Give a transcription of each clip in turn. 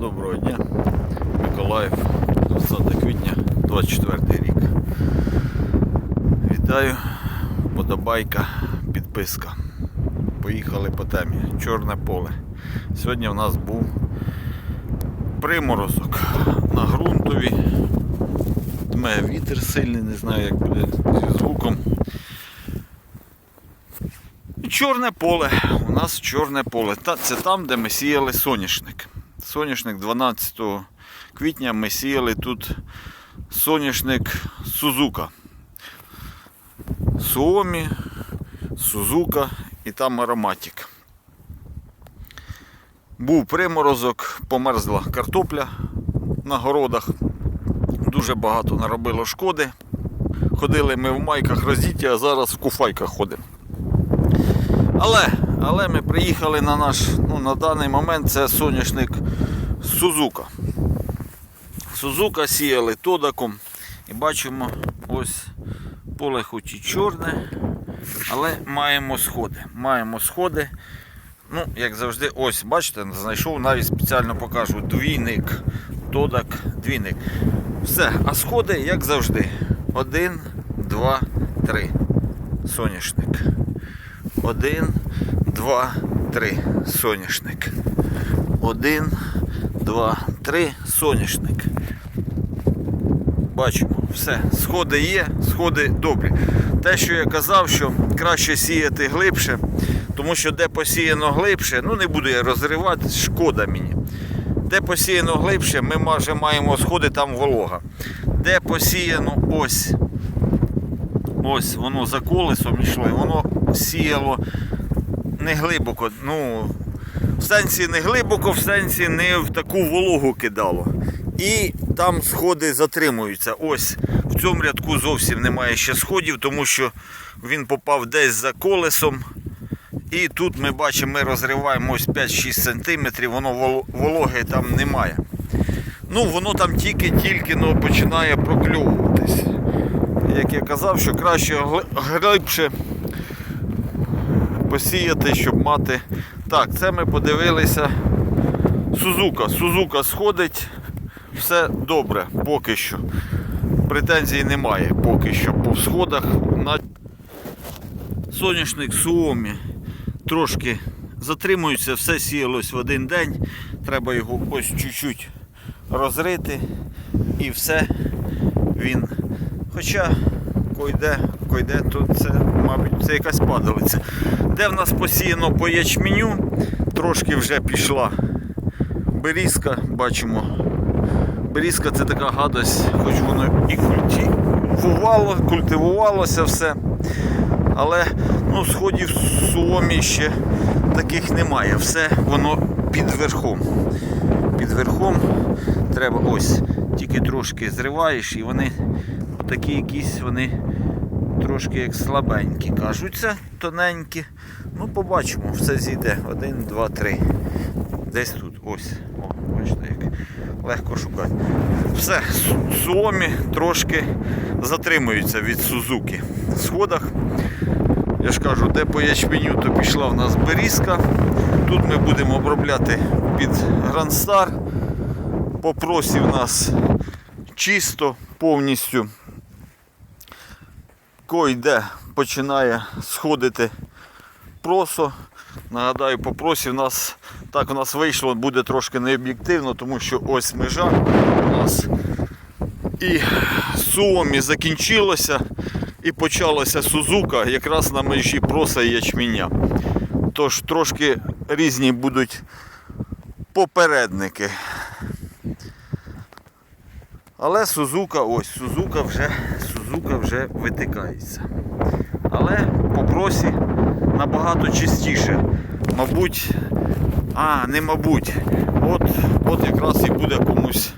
Доброго дня, Миколаїв, 20 квітня, 24 рік. Вітаю, подобайка, підписка. Поїхали по темі. Чорне поле. Сьогодні в нас був приморозок на ґрунтові. Дме вітер сильний, не знаю як буде зі звуком. Чорне поле. У нас чорне поле. Це там, де ми сіяли соняшник. Соняшник 12 квітня ми сіяли тут соняшник Сузука. Суомі, Сузука і там ароматик. Був приморозок, померзла картопля на городах. Дуже багато наробило шкоди. Ходили ми в майках роздіті, а зараз в куфайках ходимо. Але, але ми приїхали на наш, ну, на даний момент це соняшник Сузука. Сузука сіяли тодаком і бачимо ось поле хоч і чорне, але маємо сходи. Маємо сходи. Ну, як завжди, ось, бачите, знайшов навіть спеціально покажу двійник. Тодак, двійник. Все, а сходи, як завжди. Один, два, три. Соняшник. Один, два, три. Соняшник. Один, два, три. Соняшник. Бачимо, все, сходи є, сходи добрі. Те, що я казав, що краще сіяти глибше, тому що де посіяно глибше, ну не буду я розривати, шкода мені. Де посіяно глибше, ми майже маємо сходи, там волога. Де посіяно ось, ось воно за колесом йшло, воно сіяло не глибоко. Ну, в сенсі не глибоко, в сенсі не в таку вологу кидало. І там сходи затримуються. Ось в цьому рядку зовсім немає ще сходів, тому що він попав десь за колесом. І тут ми бачимо, ми розриваємо ось 5-6 см, воно вологи там немає. Ну, воно там тільки-тільки ну, починає прокльовуватись. Як я казав, що краще глибше посіяти, щоб мати. Так, це ми подивилися. Сузука. Сузука сходить. Все добре, поки що. Претензій немає поки що по сходах. На соняшник Суомі трошки затримується, все сіялось в один день. Треба його ось чуть-чуть розрити і все він. Хоча койде, койде, то це, мабуть, це якась падалиця. Де в нас посіяно по ячменю, трошки вже пішла берізка, бачимо. Берізка це така гадость, хоч воно і культивувало, культивувалося все. Але ну, сходів в суомі ще таких немає. Все воно під верхом. Під верхом треба ось, тільки трошки зриваєш і вони такі якісь вони трошки як слабенькі. Кажуться тоненькі. Ну, побачимо, все зійде. Один, два, три. Десь тут. Ось. О, бачите, як легко шукати. Все, Су- Суомі трошки затримуються від Сузуки. В сходах. Я ж кажу, де по ячменю, то пішла в нас берізка. Тут ми будемо обробляти під Грандстар. По просі в нас чисто повністю. Койде починає сходити просо. Нагадаю, по просі в нас так у нас вийшло, буде трошки необ'єктивно, тому що ось межа у нас і Суомі закінчилося і почалася Сузука якраз на межі проса і ячменя. Тож трошки різні будуть попередники. Але Сузука, ось, Сузука вже, Сузука вже витикається. Але по просі набагато чистіше. Мабуть, а, не мабуть. От, от якраз і буде комусь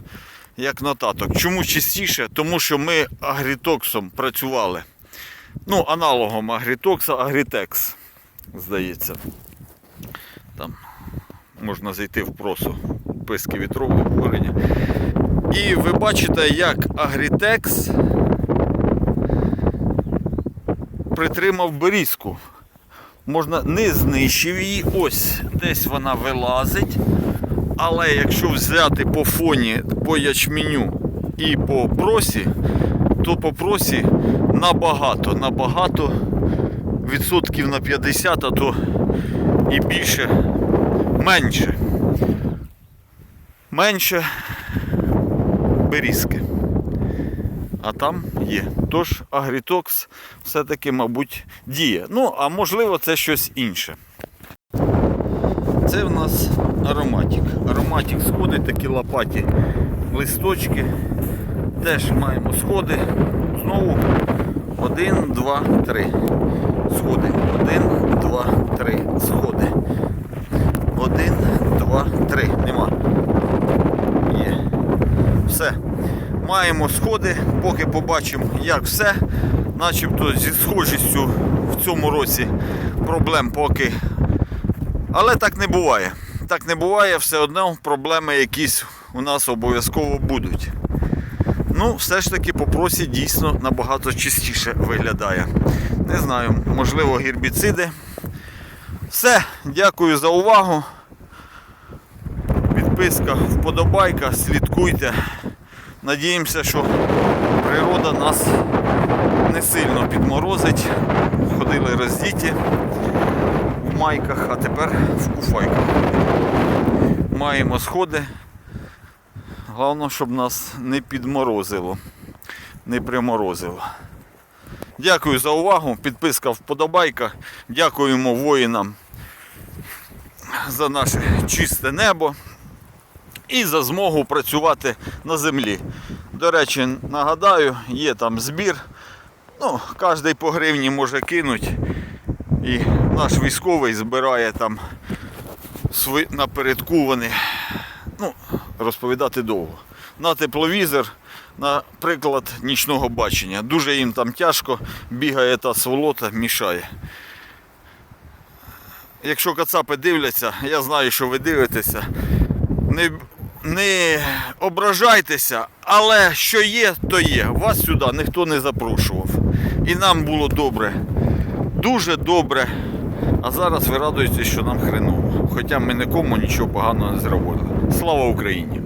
як нотаток. Чому чистіше? Тому що ми агрітоксом працювали. Ну, аналогом агрітокса, агрітекс, здається. Там можна зайти в просу писки вітрового обговорення. І ви бачите, як агрітекс притримав берізку. Можна не знищив її, ось десь вона вилазить, Але якщо взяти по фоні по ячменю і по просі, то по просі набагато, набагато відсотків на 50, а то і більше, менше. Менше берізки а там є. Тож агрітокс все-таки, мабуть, діє. Ну, а можливо, це щось інше. Це в нас ароматик. Ароматик сходить, такі лопаті листочки. Теж маємо сходи. Знову 1, 2, 3. Маємо сходи, поки побачимо, як все. Начебто зі схожістю в цьому році проблем поки. Але так не буває. Так не буває, все одно проблеми якісь у нас обов'язково будуть. Ну, все ж таки по просі дійсно набагато чистіше виглядає. Не знаю, можливо, гербіциди. Все, дякую за увагу. Підписка, вподобайка, слідкуйте. Надіємося, що природа нас не сильно підморозить. Ходили роздіті в майках, а тепер в куфайках. Маємо сходи. Головне, щоб нас не підморозило, не приморозило. Дякую за увагу. Підписка вподобайка. Дякуємо воїнам за наше чисте небо і за змогу працювати на землі. До речі, нагадаю, є там збір. Ну, кожен по гривні може кинути. І наш військовий збирає там сви... напередку. Ну, розповідати довго. На тепловізор, наприклад, нічного бачення. Дуже їм там тяжко, бігає та сволота, мішає. Якщо кацапи дивляться, я знаю, що ви дивитеся. Не, не ображайтеся, але що є, то є. Вас сюди ніхто не запрошував. І нам було добре. Дуже добре. А зараз ви радуєтесь, що нам хреново. Хоча ми нікому нічого поганого не зробили. Слава Україні!